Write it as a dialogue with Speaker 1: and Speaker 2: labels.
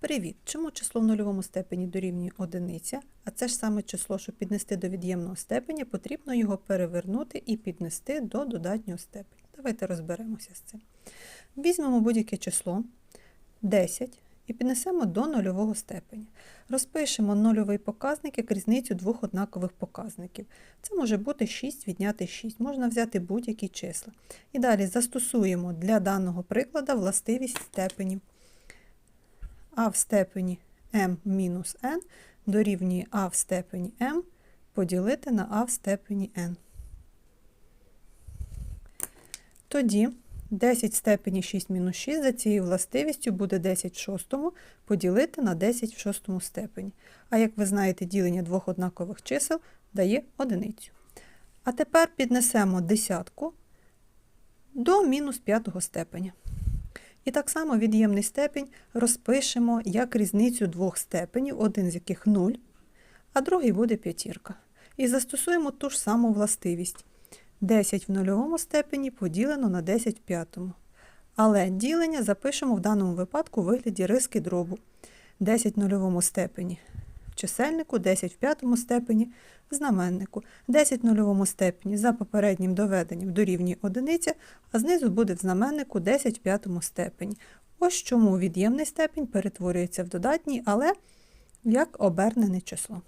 Speaker 1: Привіт! Чому число в нульовому степені дорівнює одиниця, а це ж саме число, щоб піднести до від'ємного степеня, потрібно його перевернути і піднести до додатнього степеня. Давайте розберемося з цим. Візьмемо будь-яке число 10 і піднесемо до нульового степеня. Розпишемо нульовий показник як різницю двох однакових показників. Це може бути 6 відняти 6, можна взяти будь-які числа. І далі застосуємо для даного прикладу властивість степенів а в степені m мінус n дорівнює а в степені m поділити на а в степені n. Тоді 10 в степені 6 мінус 6 за цією властивістю буде 10 в шостому поділити на 10 в шостому степені. А як ви знаєте, ділення двох однакових чисел дає одиницю. А тепер піднесемо десятку до мінус п'ятого степеня. І так само від'ємний степінь розпишемо як різницю двох степенів, один з яких 0, а другий буде п'ятірка. І застосуємо ту ж саму властивість. 10 в нульовому степені поділено на 10 в п'ятому. Але ділення запишемо в даному випадку у вигляді риски дробу. 10 в нульовому степені чисельнику, 10 в п'ятому степені знаменнику. 10 в нульовому степені за попереднім доведенням дорівнює одиниця, а знизу буде в знаменнику 10 в п'ятому степені. Ось чому від'ємний степінь перетворюється в додатній, але як обернене число.